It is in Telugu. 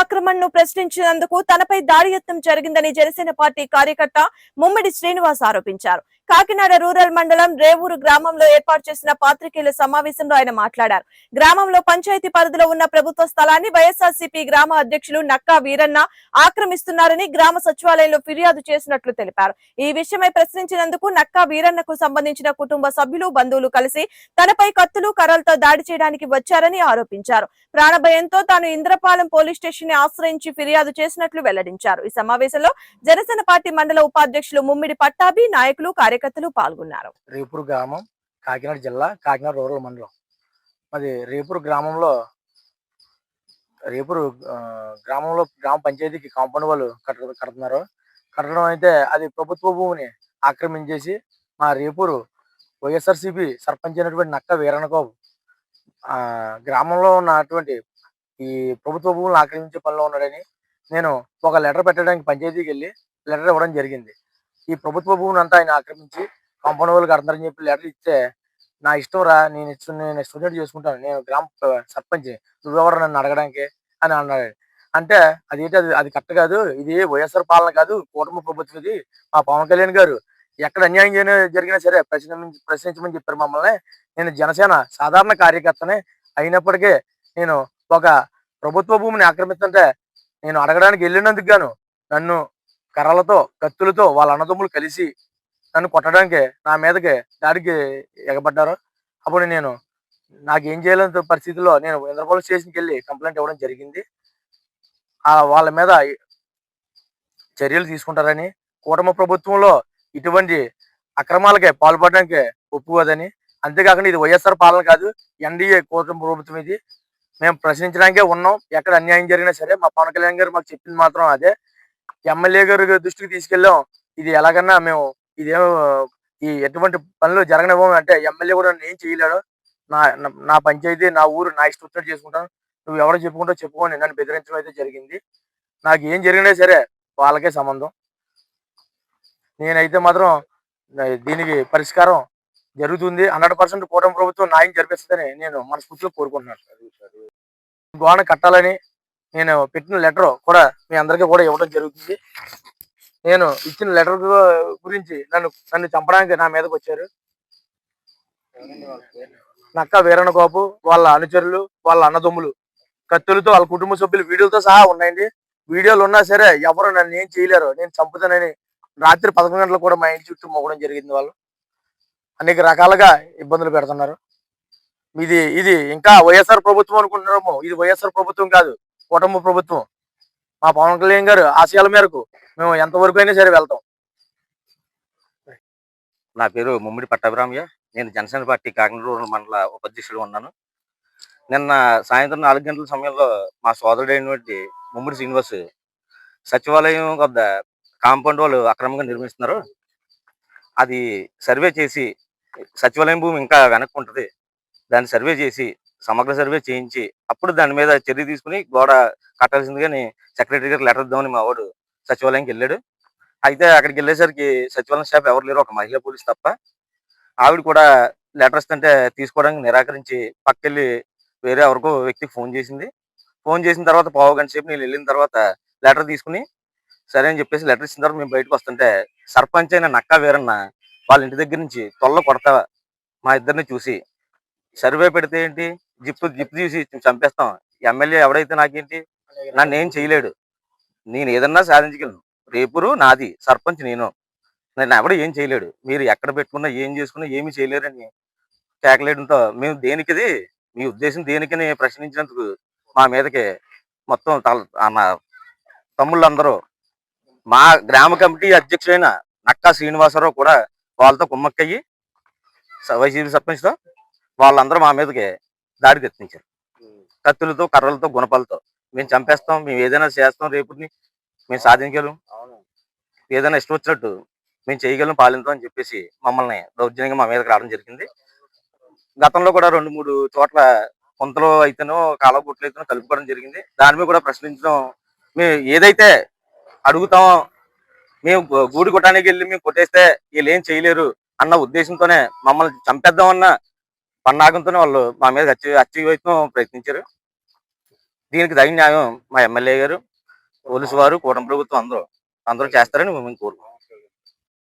ఆక్రమణను ప్రశ్నించినందుకు తనపై దాడి యత్నం జరిగిందని జనసేన పార్టీ కార్యకర్త ముమ్మిడి శ్రీనివాస్ ఆరోపించారు. కాకినాడ రూరల్ మండలం రేవూరు గ్రామంలో ఏర్పాటు చేసిన పాత్రికేయుల సమావేశంలో ఆయన మాట్లాడారు. గ్రామంలో పంచాయతీ పరిధిలో ఉన్న ప్రభుత్వ స్థలాన్ని వైఎస్ఆర్సీపీ గ్రామ అధ్యక్షులు నక్కా వీరన్న ఆక్రమిస్తున్నారని గ్రామ సచివాలయంలో ఫిర్యాదు చేసినట్లు తెలిపారు. ఈ విషయమై ప్రశ్నించినందుకు నక్కా వీరన్నకు సంబంధించిన కుటుంబ సభ్యులు బంధువులు కలిసి తనపై కత్తులు కర్రలతో దాడి చేయడానికి వచ్చారని ఆరోపించారు. ప్రాణభయంతో తాను ఇంద్రపాలెం పోలీస్ స్టేషన్ని ఆశ్రయించి ఫిర్యాదు చేసినట్లు వెల్లడించారు. ఈ సమావేశంలో జనసేన పార్టీ మండల ఉపాధ్యక్షులు ముమ్మిడి పట్టాభి నాయకులు కార్యకర్తలు పాల్గొన్నారు. రేపూరు గ్రామం కాకినాడ జిల్లా కాకినాడ రూరల్ మండలం. అది రేపూరు గ్రామంలో రేపూరు గ్రామంలో గ్రామ పంచాయతీకి కాంపౌండ్ వాళ్ళు కట్ట కడుతున్నారు. కట్టడం అయితే అది ప్రభుత్వ భూమిని ఆక్రమించేసి మా రేపూరు వైఎస్ఆర్సీపీ సర్పంచ్ అయినటువంటి నక్క వీరణకోబు ఆ గ్రామంలో ఉన్నటువంటి ఈ ప్రభుత్వ భూములను ఆక్రమించే పనిలో ఉన్నాడని నేను ఒక లెటర్ పెట్టడానికి పంచాయతీకి వెళ్ళి లెటర్ ఇవ్వడం జరిగింది. ఈ ప్రభుత్వ భూమిని అంతా ఆయన ఆక్రమించి కంపౌండ్ వాళ్ళకి అందరం చెప్పి లెటర్ ఇస్తే నా ఇష్టం రా నేను ఇష్టం నేను ఇష్టం చేసుకుంటాను. నేను గ్రామ సర్పంచ్ నువ్వెవరు నన్ను అడగడానికి? అని అన్నాడు. అంటే అదేంటి అది అది కరెక్ట్ కాదు. ఇది వైఎస్ఆర్ పాలన కాదు కూటమి ప్రభుత్వం ఇది మా పవన్ కళ్యాణ్ గారు ఎక్కడ అన్యాయం జరిగినా సరే ప్రశ్న ప్రశ్నించమని చెప్పారు మమ్మల్ని. నేను జనసేన సాధారణ కార్యకర్తనే అయినప్పటికీ నేను ఒక ప్రభుత్వ భూమిని ఆక్రమిస్తుంటే నేను అడగడానికి వెళ్ళినందుకు గాను నన్ను కర్రలతో కత్తులతో వాళ్ళ అన్నదమ్ములు కలిసి నన్ను కొట్టడానికి నా మీదకి దాడికి ఎగబడ్డారు. అప్పుడు నేను నాకు ఏం చేయలేని పరిస్థితిలో నేను ఇంద్రపాల స్టేషన్కి వెళ్ళి కంప్లైంట్ ఇవ్వడం జరిగింది. ఆ వాళ్ళ మీద చర్యలు తీసుకుంటారని కూటమి ప్రభుత్వంలో ఇటువంటి అక్రమాలకే పాల్పడడానికి ఒప్పుకోదని అంతేకాకుండా ఇది వైఎస్ఆర్ పాలన కాదు ఎన్డీఏ కూటమి ప్రభుత్వం ఇది. మేము ప్రశ్నించడానికే ఉన్నాం ఎక్కడ అన్యాయం జరిగినా సరే మా పవన్ కళ్యాణ్ గారు మాకు చెప్పింది మాత్రం అదే. ఎమ్మెల్యే గారి దృష్టికి తీసుకెళ్ళాం. ఇది ఎలాగన్నా మేము ఇదేమో ఈ ఎటువంటి పనులు జరగనివ్వము అంటే ఎమ్మెల్యే కూడా నేను ఏం చేయలేడు నా నా- పంచాయతీ నా ఊరు నా ఇష్టం వచ్చినట్టు చేసుకుంటాను. నువ్వు ఎవరు చెప్పుకుంటావు చెప్పుకోని నన్ను బెదిరించడం అయితే జరిగింది. నాకు ఏం జరిగినా సరే వాళ్ళకే సంబంధం. నేనైతే మాత్రం దీనికి పరిష్కారం జరుగుతుంది. హండ్రెడ్ పర్సెంట్ కూటమి ప్రభుత్వం న్యాయం జరిపిస్తుందని నేను మనస్ఫూర్తిగా కోరుకుంటున్నాను. గోడ కట్టాలని నేను పెట్టిన లెటర్ కూడా మీ అందరికీ కూడా ఇవ్వడం జరుగుతుంది. నేను ఇచ్చిన లెటర్ గురించి నన్ను నన్ను చంపడానికి నా మీదకి వచ్చారు. నక్క వీరణ గోపు వాళ్ళ అనుచరులు వాళ్ళ అన్నదమ్ములు కత్తులతో వాళ్ళ కుటుంబ సభ్యులు వీడియోలతో సహా ఉన్నాయండి. వీడియోలు ఉన్నా సరే ఎవరు నన్ను ఏం చేయలేరు. నేను చంపుతానని రాత్రి పదకొండు గంటలకు కూడా మా ఇంటి చుట్టూ మొగడం జరిగింది వాళ్ళు. అనేక రకాలుగా ఇబ్బందులు పెడుతున్నారు. ఇది ఇది ఇంకా వైఎస్ఆర్ ప్రభుత్వం అనుకుంటున్నాము ఇది వైఎస్ఆర్ ప్రభుత్వం కాదు. కుటుంబ ప్రభుత్వం మా పవన్ కళ్యాణ్ గారు ఆశయాల మేరకు మేము ఎంతవరకు అయినా సరే వెళ్తాం. నా పేరు ముమ్మిడి పట్టాభిరామయ్య. నేను జనసేన పార్టీ కాకినాడ రూరల్ మండల ఉపాధ్యక్షుడు ఉన్నాను. నిన్న సాయంత్రం నాలుగు గంటల సమయంలో మా సోదరుడైనటువంటి ముమ్మిడి శ్రీనివాస్ సచివాలయం వద్ద కాంపౌండ్ వాళ్ళు అక్రమంగా నిర్మిస్తున్నారు. అది సర్వే చేసి సచివాలయం భూమి ఇంకా వెనక్కి ఉంటుంది దాన్ని సర్వే చేసి సమగ్ర సర్వే చేయించి అప్పుడు దాని మీద చర్య తీసుకుని గోడ కట్టాల్సిందిగాని సెక్రటరీ గారు లెటర్ ఇద్దామని మా వాడు సచివాలయంకి వెళ్ళాడు. అయితే అక్కడికి వెళ్ళేసరికి సచివాలయం స్టాఫ్ ఎవరు లేరు ఒక మహిళా పోలీస్ తప్ప. ఆవిడ కూడా లెటర్ ఇస్తుంటే తీసుకోవడానికి నిరాకరించి పక్కెళ్ళి వేరే ఎవరికో వ్యక్తికి ఫోన్ చేసింది. ఫోన్ చేసిన తర్వాత పావు గంట సేపు నేను వెళ్ళిన తర్వాత లెటర్ తీసుకుని సరే అని చెప్పేసి లెటర్ ఇచ్చిన తర్వాత మేము బయటకు వస్తుంటే సర్పంచ్ అయిన నక్క వీరన్న వాళ్ళ ఇంటి దగ్గర నుంచి తొల్ల కొడతా మా ఇద్దరిని చూసి సర్వే పెడితే ఏంటి? జిప్ జిప్ తీసి చంపేస్తాం. ఎమ్మెల్యే ఎవడైతే నాకేంటి నన్ను ఏం చేయలేడు. నేను ఏదన్నా సాధించగలను. రేపురు నాది సర్పంచ్ నేను. నేను ఎవడు ఏం చేయలేడు. మీరు ఎక్కడ పెట్టుకున్నా ఏం చేసుకున్నా ఏమీ చేయలేరని కేకలేయడంతో మేము దేనికిది మీ ఉద్దేశం దేనికని ప్రశ్నించినందుకు మా మీదకి మొత్తం తల అన్న తమ్ముళ్ళందరూ మా గ్రామ కమిటీ అధ్యక్షుడైన నక్కా శ్రీనివాసరావు కూడా వాళ్ళతో కుమ్మక్కయ్యి వైసీపీ సర్పంచ్తో వాళ్ళందరూ మా మీదకి దాడికి ఎత్తించారు కత్తులతో కర్రలతో గుణపాలతో. మేము చంపేస్తాం మేము ఏదైనా చేస్తాం రేపుని మేము సాధించగలం. ఏదైనా ఇష్టం వచ్చినట్టు మేము చేయగలం పాలింతాం అని చెప్పేసి మమ్మల్ని దౌర్జన్యంగా మా మీదకి రావడం జరిగింది. గతంలో కూడా రెండు మూడు చోట్ల కొంతలో అయితేనో కాలువ గుట్లు అయితేనో కలుపుకోవడం జరిగింది. దాని మీద కూడా ప్రశ్నించడం మేము ఏదైతే అడుగుతామో మేము గూడు కొట్టడానికి వెళ్ళి మేము కొట్టేస్తే వీళ్ళు ఏం చేయలేరు అన్న ఉద్దేశంతోనే మమ్మల్ని చంపేద్దామన్న పన్నాగంతోనే వాళ్ళు మా మీద హత్య హత్య వైపు ప్రయత్నించారు. దీనికి తగిన న్యాయం మా ఎమ్మెల్యే గారు పోలీసు వారు కూటమి ప్రభుత్వం అందరూ అందరూ చేస్తారని మేము కోరుకుంటున్నాం.